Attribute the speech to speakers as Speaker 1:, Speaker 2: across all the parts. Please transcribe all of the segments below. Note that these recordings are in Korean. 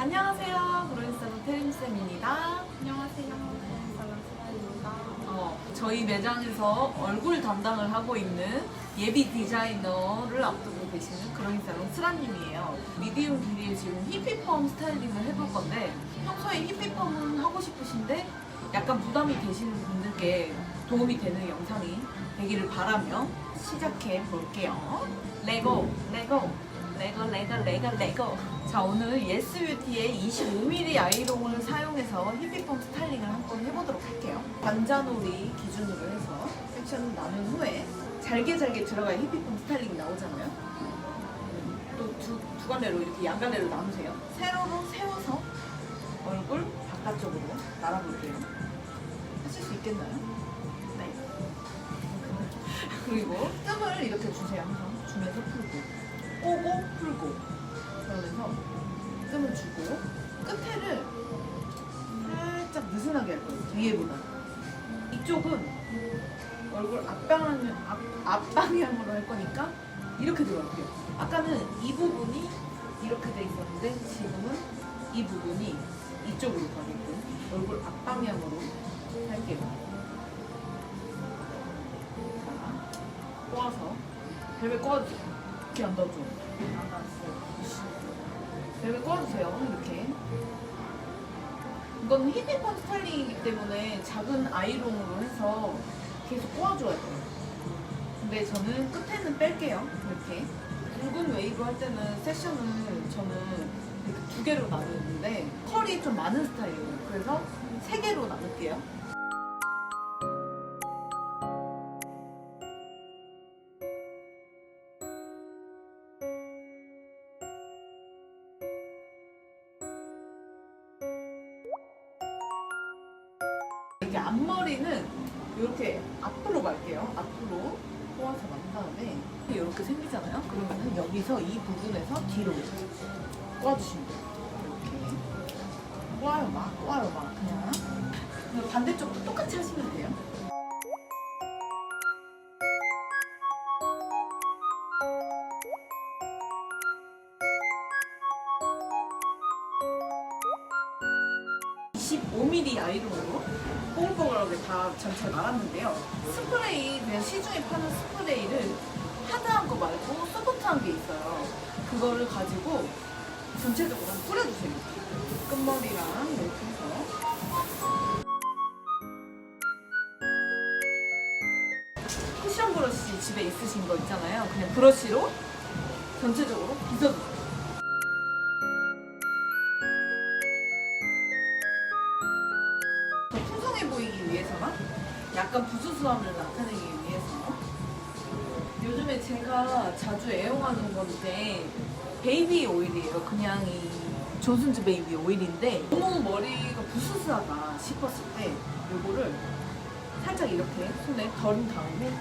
Speaker 1: 안녕하세요. 브로인스타는 태림쌤입니다.
Speaker 2: 안녕하세요. 살람 스마일입니다.
Speaker 1: 어, 저희 매장에서 얼굴 담당을 하고 있는 예비 디자이너를 앞두고 계시는 그로인사롱 스라님이에요. 미디움 길이에 지금 히피펌 스타일링을 해볼 건데 평소에 히피펌은 하고 싶으신데 약간 부담이 되시는 분들께 도움이 되는 영상이 되기를 바라며 시작해 볼게요. 레고, 레고, 레고, 레고, 레고, 레고. 자, 오늘 예스뷰티의 25mm 아이롱을 사용해서 히피펌 스타일링을 한번 해보도록 할게요. 관자놀이 기준으로 해서 섹션을 나눈 후에 잘게 잘게 들어가야 히피펌 스타일링이 나오잖아요. 또 두, 두 갈래로 이렇게 양갈래로 나누세요. 세로로 세워서 얼굴 바깥쪽으로 날아볼게요. 하실 수 있겠나요? 네. 그리고 뜸을 이렇게 주세요. 항상 주면서 풀고 꼬고 풀고 그러면서 뜸을 주고 끝에를 살짝 느슨하게 할 거예요. 뒤에보다. 이쪽은 얼굴 앞방향, 앞, 앞방향으로 할 거니까 이렇게 들어갈게요. 아까는 이 부분이 이렇게 돼 있었는데 지금은 이 부분이 이쪽으로 가게끔 얼굴 앞방향으로 할게요. 자, 꼬아서 벨벳 꼬아주세요. 이렇게 안 닿죠? 안 닿았어요. 벨벳 꼬아주세요. 이렇게. 이건 히피펌 스타일링이기 때문에 작은 아이롱으로 해서 계속 꼬아줘야 돼요. 근데 저는 끝에는 뺄게요. 이렇게. 굵은 웨이브 할 때는 세션을 저는 이렇게 두 개로 나누는데 컬이 좀 많은 스타일이에요. 그래서 세 개로 나눌게요. 이렇게 앞머리는 이렇게 앞으로 갈게요. 앞으로 꼬아서 만 다음에 이렇게 생기잖아요. 그러면 여기서 이 부분에서 뒤로 꼬아주시면 돼요. 이렇게 꼬아요 막, 꼬아요 막 그냥. 반대쪽도 똑같이 하시면 돼요. (25mm) 아이롱으로 뽀글뽀글하게 다 전체 말았는데요. 스프레이, 그냥 시중에 파는 스프레이를 하드한 거 말고 소프트한 게 있어요. 그거를 가지고 전체적으로 한번 뿌려주세요. 끝머리랑 이렇게 해서. 쿠션 브러쉬 집에 있으신 거 있잖아요. 그냥 브러쉬로 전체적으로 빗어주세요. 더 풍성해 보이기 위해서나 약간 부수수함을 나타내기 위해서 요즘에 제가 자주 애용하는 건데 베이비 오일이에요. 그냥 이 조순즈 베이비 오일인데 너무 머리가 부수수하다 싶었을 때 요거를 살짝 이렇게 손에 덜은 다음에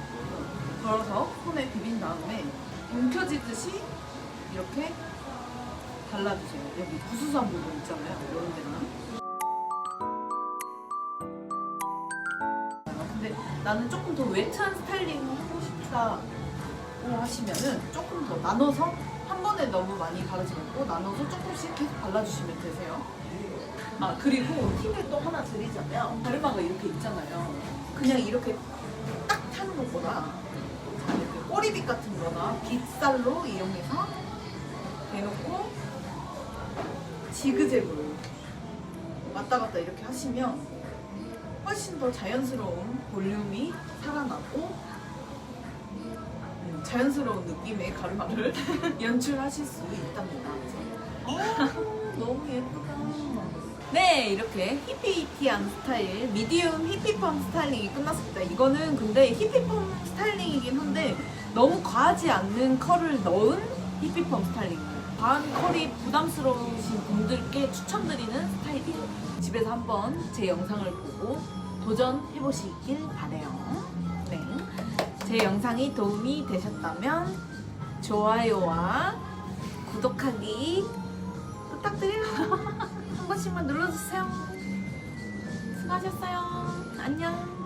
Speaker 1: 덜어서 손에 비빈 다음에 움켜쥐듯이 이렇게 발라주세요. 여기 부수수한 부분 있잖아요. 이런 나는 조금 더 웨트한 스타일링 하고 싶다고 하시면은 조금 더 나눠서 한 번에 너무 많이 바르지 말고 나눠서 조금씩 계속 발라주시면 되세요. 아 그리고 팁을 또 하나 드리자면 가르마가 이렇게 있잖아요. 그냥 이렇게 딱 타는 것보다 꼬리빗 같은 거나 빗살로 이용해서 대놓고 지그재그로 왔다 갔다 이렇게 하시면 훨씬 더 자연스러운 볼륨이 살아나고 음, 자연스러운 느낌의 가르마를 연출하실 수 있답니다. 어, 너무 예쁘다. 네, 이렇게 히피히피한 스타일, 미디움 히피펌 스타일링이 끝났습니다. 이거는 근데 히피펌 스타일링이긴 한데 너무 과하지 않는 컬을 넣은 히피펌 스타일링이에요. 과한 컬이 부담스러우신 분들께 추천드리는 스타일이에요. 집에서 한번 제 영상을 보고 도전해보시길 바래요. 네. 제 영상이 도움이 되셨다면 좋아요와 구독하기 부탁드려요. 한 번씩만 눌러주세요. 수고하셨어요. 안녕.